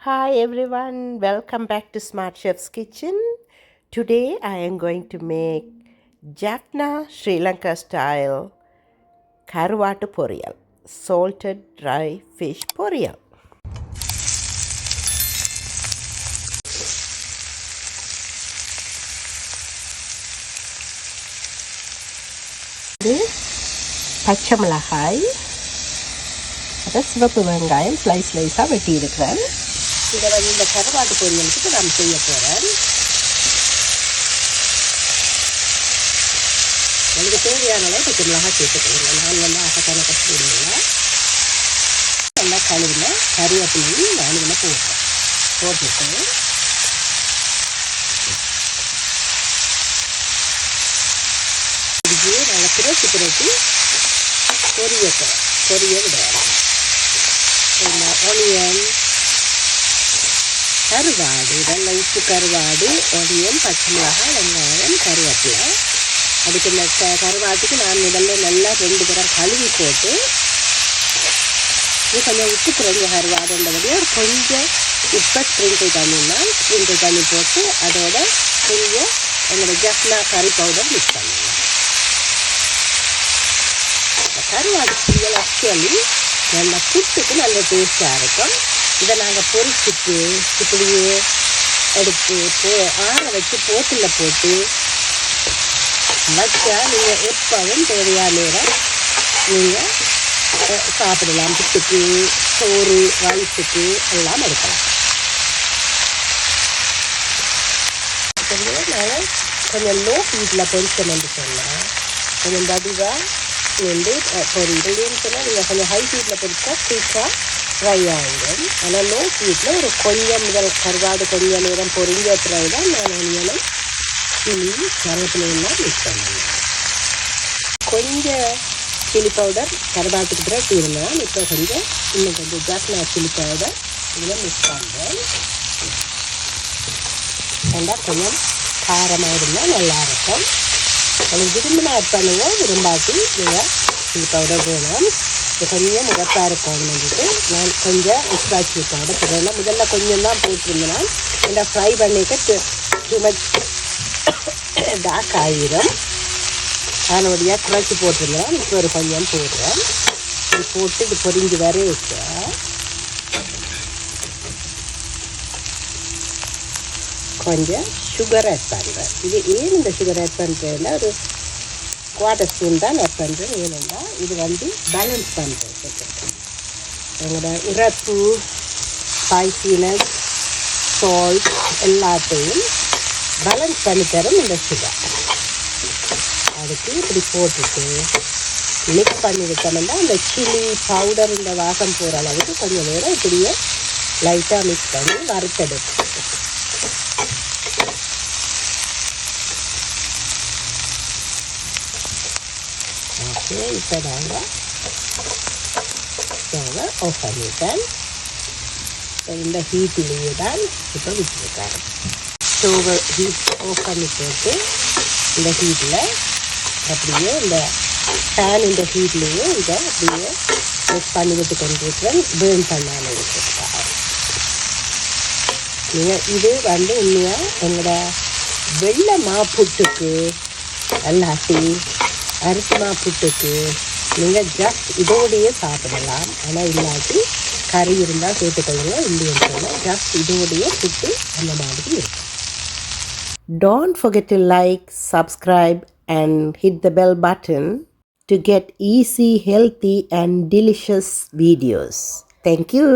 Hi everyone, welcome back to Smart Chef's Kitchen. Today I am going to make Jaffna Sri Lanka style Karwatu Poriyal, salted dry fish poriyal. இது பச்சை மிளகாய் அப்புறம் சிவப்பு வெங்காயம் slice ஸ்லைஸாக வெட்டி இருக்கிறேன் இதை வந்து இந்த கருவாட்டு பொரியலுக்கு நான் செய்ய போகிறேன் எனக்கு தேவையான அளவு பச்சை மிளகாய் சேர்த்துக்கோங்க நான் வந்து அசக்கணக்க போடுவேங்க நல்லா கழுவின கருவேப்பிலையும் நான் இதில் போட்டேன் போட்டுட்டு இதுவே நாங்கள் பிரட்டி பிரட்டி பொரிய பொரிய விடுவோம் ஒனியன் கருவாடு இதெல்லாம் உப்பு கருவாடு ஒடியம் பச்சை மிளகாய் வெங்காயம் கருவேப்பிலை. அதுக்கு இந்த க கருவாட்டுக்கு நான் முதல்ல நல்லா ரெண்டு தரம் கழுவி போட்டு இது கொஞ்சம் உப்பு குறைஞ்ச கருவாடுன்றபடியே ஒரு கொஞ்சம் உப்பை ஸ்ப்ரிங்கிள் பண்ணினா ஸ்ப்ரிங்கிள் பண்ணி போட்டு அதோட கொஞ்சம் என்னோட ஜஃப்னா கறி பவுடர் மிக்ஸ் பண்ணிடலாம். கருவாடு பொரியல் ஆக்சுவலி நல்ல புட்டுக்கு நல்ல டேஸ்ட்டாக இருக்கும். இதை நாங்கள் பொரிச்சிட்டு இப்படியே எடுத்து போ ஆற வச்சு போட்டில் போட்டு வச்சா நீங்கள் எப்பவும் தேவையான நேரம் நீங்கள் சாப்பிடலாம். புட்டுக்கு சோறு ரைஸுக்கு எல்லாம் எடுக்கலாம். நாங்கள் கொஞ்சம் லோ ஹீட்டில் பொரிக்கணும்னு சொன்னால் கொஞ்சம் வடிவாக வந்து இல்லைன்னு சொன்னால் நீங்கள் கொஞ்சம் ஹை ஹீட்டில் பொரிச்சா குயிக்காக ஃப்ரை ஆகிடும் ஆனால் லோ ஹீட்டில் ஒரு கொஞ்சம் முதல் கருவாடு கொஞ்சம் நேரம் பொரிஞ்ச பிறகு தான் நான் அணியனும் கிளி கருவேப்பிலையெல்லாம் மிக்ஸ் பண்ணுவேன் கொஞ்சம் சில்லி பவுடர் கருவாட்டுக்கு பிறகு இருந்தால் இப்போ கொஞ்சம் இன்னும் கொஞ்சம் ஜாஸ்னா சில்லி பவுடர் இதில் மிக்ஸ் பண்ணுறேன் ரெண்டா கொஞ்சம் காரமாக இருந்தால் நல்லாயிருக்கும் அது விரும்பினா பண்ணுவோம் விரும்பாட்டி நீங்கள் சில்லி பவுடர் வேணும் கொஞ்சம் முகத்தாக இருக்கும் வந்துட்டு நான் கொஞ்சம் எக்ஸ்ட்ரா சில்லி பவுடர் போடுறேன் முதல்ல கொஞ்சம் தான் போட்டிருந்தேன் இந்த ஃப்ரை பண்ணிட்டு டூ மச் ஆகிடும் அதனுடைய குறைச்சி போட்டிருந்தேன் இப்போ ஒரு கொஞ்சம் போடுறேன். இது போட்டு இது பொரிஞ்சு வர வச்ச கொஞ்சம் சுகர் ஆட் பண்ணுறேன். இது ஏன் இந்த சுகர் ஆட் பண்ணுறதுன்னா ஒரு குவார்டர் ஸ்பூன் தான் நான் பண்ணுறேன் ஏனென்றால் இது வந்து பேலன்ஸ் பண்ணுறேன் எங்களோட இறப்பு ஸ்பைசினஸ் சால்ட் எல்லாத்தையும் பேலன்ஸ் பண்ணி தரும் இந்த சுகர் அதுக்கு இப்படி போட்டுட்டு மிக்ஸ் பண்ணி வைக்கணும்னா அந்த சில்லி பவுடர் இந்த வாசம் போகிற அளவுக்கு கொஞ்சம் நேரம் இப்படியே லைட்டாக மிக்ஸ் பண்ணி வறுத்தெடுக்கும் இப்போ நாங்கள் ஆஃப் பண்ணிட்டேன் இந்த ஹீட்டிலேயே தான் இப்போ விட்டுருக்கேன் ஸ்டோவை ஹீட் ஆஃப் பண்ணி போட்டு இந்த ஹீட்டில் அப்படியே இந்த ஃபேன் இந்த ஹீட்லேயே இதை அப்படியே மிக்ஸ் பண்ணி விட்டு கொண்டிருக்கிறேன் பேர்ன் பண்ணாமல் இருக்கிறதுக்காக நீங்கள் இது வந்து உண்மையாக எங்களோட வெள்ளை மாப்புட்டுக்கு எல்லாத்தையும் அரிசி மாப்புட்டுக்கு நீங்கள் ஜஸ்ட் இதோடையே சாப்பிடலாம் ஆனால் இல்லாட்டி கறி இருந்தால் சேர்த்துக்கொள்ளுங்க இல்லைன்னு சொன்னால் ஜஸ்ட் இதோடையே புட்டு அந்த மாதிரி இருக்கும் Don't forget to like, subscribe, and hit the bell button to get easy, healthy, and delicious videos. Thank you.